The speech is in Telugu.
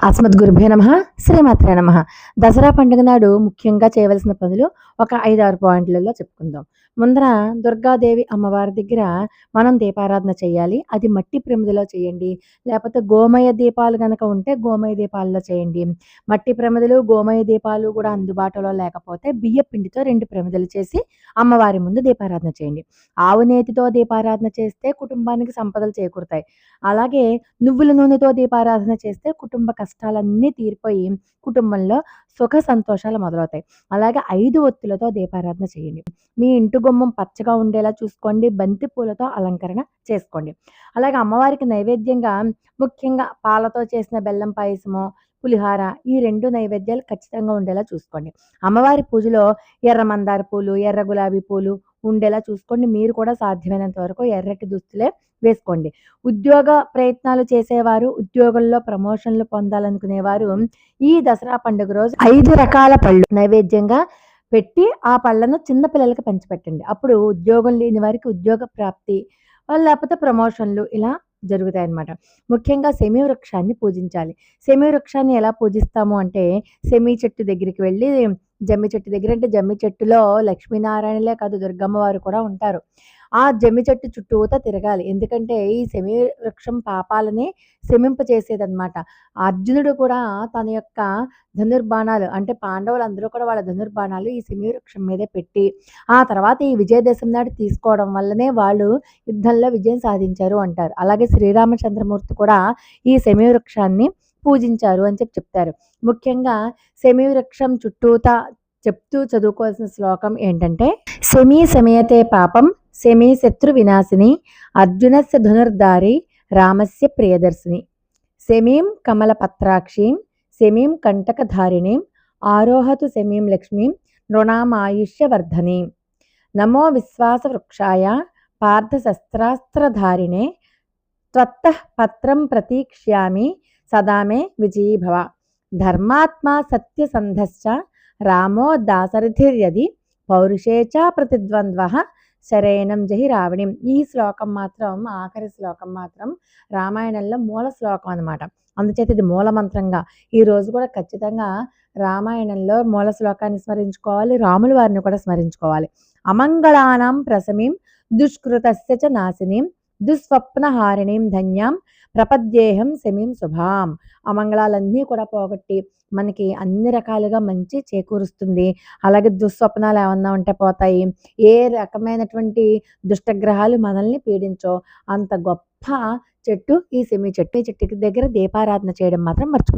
అస్మద్ గురుభే నమ శ్రీమాత్రే నమ. దసరా పండుగ నాడు ముఖ్యంగా చేయవలసిన పనులు ఒక ఐదు ఆరు పాయింట్లలో చెప్పుకుందాం. ముందర దుర్గాదేవి అమ్మవారి దగ్గర మనం దీపారాధన చేయాలి. అది మట్టి ప్రమిదిలో చేయండి. లేకపోతే గోమయ దీపాలు కనుక ఉంటే గోమయ దీపాలలో చేయండి. మట్టి ప్రమిదలు గోమయ దీపాలు కూడా అందుబాటులో లేకపోతే బియ్య పిండితో రెండు ప్రమిదలు చేసి అమ్మవారి ముందు దీపారాధన చేయండి. ఆవు నేతితో దీపారాధన చేస్తే కుటుంబానికి సంపదలు చేకూరుతాయి. అలాగే నువ్వుల నూనెతో దీపారాధన చేస్తే కుటుంబ కష్టాలన్నీ తీరిపోయి కుటుంబంలో సుఖ సంతోషాలు మొదలవుతాయి. అలాగే ఐదు ఒత్తులతో దీపారాధన చేయండి. మీ ఇంటి గుమ్మం పచ్చగా ఉండేలా చూసుకోండి. బంతి పూలతో అలంకరణ చేసుకోండి. అలాగే అమ్మవారికి నైవేద్యంగా ముఖ్యంగా పాలతో చేసిన బెల్లం పాయసము పులిహార ఈ రెండు నైవేద్యాలు ఖచ్చితంగా ఉండేలా చూసుకోండి. అమ్మవారి పూజలో ఎర్ర మందార పూలు ఎర్ర గులాబీ పూలు ఉండేలా చూసుకోండి. మీరు కూడా సాధ్యమైనంత వరకు ఎర్రటి దుస్తులే వేసుకోండి. ఉద్యోగ ప్రయత్నాలు చేసేవారు ఉద్యోగంలో ప్రమోషన్లు పొందాలనుకునేవారు ఈ దసరా పండుగ రోజు ఐదు రకాల పళ్ళు నైవేద్యంగా పెట్టి ఆ పళ్ళను చిన్న పిల్లలకి పంచిపెట్టండి. అప్పుడు ఉద్యోగం లేని వారికి ఉద్యోగ ప్రాప్తి లేకపోతే ప్రమోషన్లు ఇలా జరుగుతాయి అన్నమాట ముఖ్యంగా సెమీ వృక్షాన్ని పూజించాలి. సెమీ వృక్షాన్ని ఎలా పూజిస్తాము అంటే సెమీ చెట్టు దగ్గరికి వెళ్ళి జమ్మి చెట్టు దగ్గర అంటే జమ్మి చెట్టులో లక్ష్మీనారాయణలే కాదు దుర్గమ్మ వారు కూడా ఉంటారు. ఆ జమ్మి చెట్టు చుట్టూతా తిరగాలి. ఎందుకంటే ఈ శమి వృక్షం పాపాలని శమింపచేసేదన్నమాట అర్జునుడు కూడా తన యొక్క ధనుర్బాణాలు అంటే పాండవులు అందరూ కూడా వాళ్ళ ధనుర్బాణాలు ఈ శమి వృక్షం మీదే పెట్టి ఆ తర్వాత ఈ విజయదశం నాడు తీసుకోవడం వల్లనే వాళ్ళు యుద్ధంలో విజయం సాధించారు అంటారు. అలాగే శ్రీరామచంద్రమూర్తి కూడా ఈ శమి వృక్షాన్ని పూజించారు అని చెప్పి చెప్తారు. ముఖ్యంగా శమి చుట్టూతా చెప్తూ చదువుకోవాల్సిన శ్లోకం ఏంటంటే శమీ సమయతే పాపం శమీ శత్రు వినాశిని అర్జునస్య ధనుర్ధారి రామస్య ప్రియదర్శిని. శమీం కమలపత్రాక్షీం శమీం కంటకధారిణీం ఆరోహతు శమీం లక్ష్మీం నృణామాయుష్యవర్ధనీం. నమో విశ్వాసవృక్షాయ పార్థశస్త్రాస్త్రధారిణే త్వత్త పత్రం ప్రతీక్ష్యామి సదా మే విజయీభవ ధర్మాత్మా సత్యసంధశ్చ రామో దాసరథిర్యది పౌరుషే చ ప్రతిద్వంద్వ శరేణం జహి రావణిం. ఈ శ్లోకం మాత్రం ఆఖరి శ్లోకం మాత్రం రామాయణంలో మూల శ్లోకం అనమాట అందుచేత ఇది మూలమంత్రంగా ఈరోజు కూడా ఖచ్చితంగా రామాయణంలో మూల శ్లోకాన్ని స్మరించుకోవాలి రాముల వారిని కూడా స్మరించుకోవాలి. అమంగళానాం ప్రసమీం దుష్కృతస్య చ నాశినీం దుస్వప్నహారిణీం ధన్యాం ప్రపద్యేహం శమీం శుభాం. అమంగళాలన్నీ కూడా పోగొట్టి మనకి అన్ని రకాలుగా మంచి చేకూరుస్తుంది. అలాగే దుస్వప్నాలు ఏమన్నా ఉంటే పోతాయి. ఏ రకమైనటువంటి దుష్టగ్రహాలు మనల్ని పీడించో అంత గొప్ప చెట్టు ఈ సెమీ చెట్టు. ఈ చెట్టుకి దగ్గర దీపారాధన చేయడం మాత్రం మర్చిపో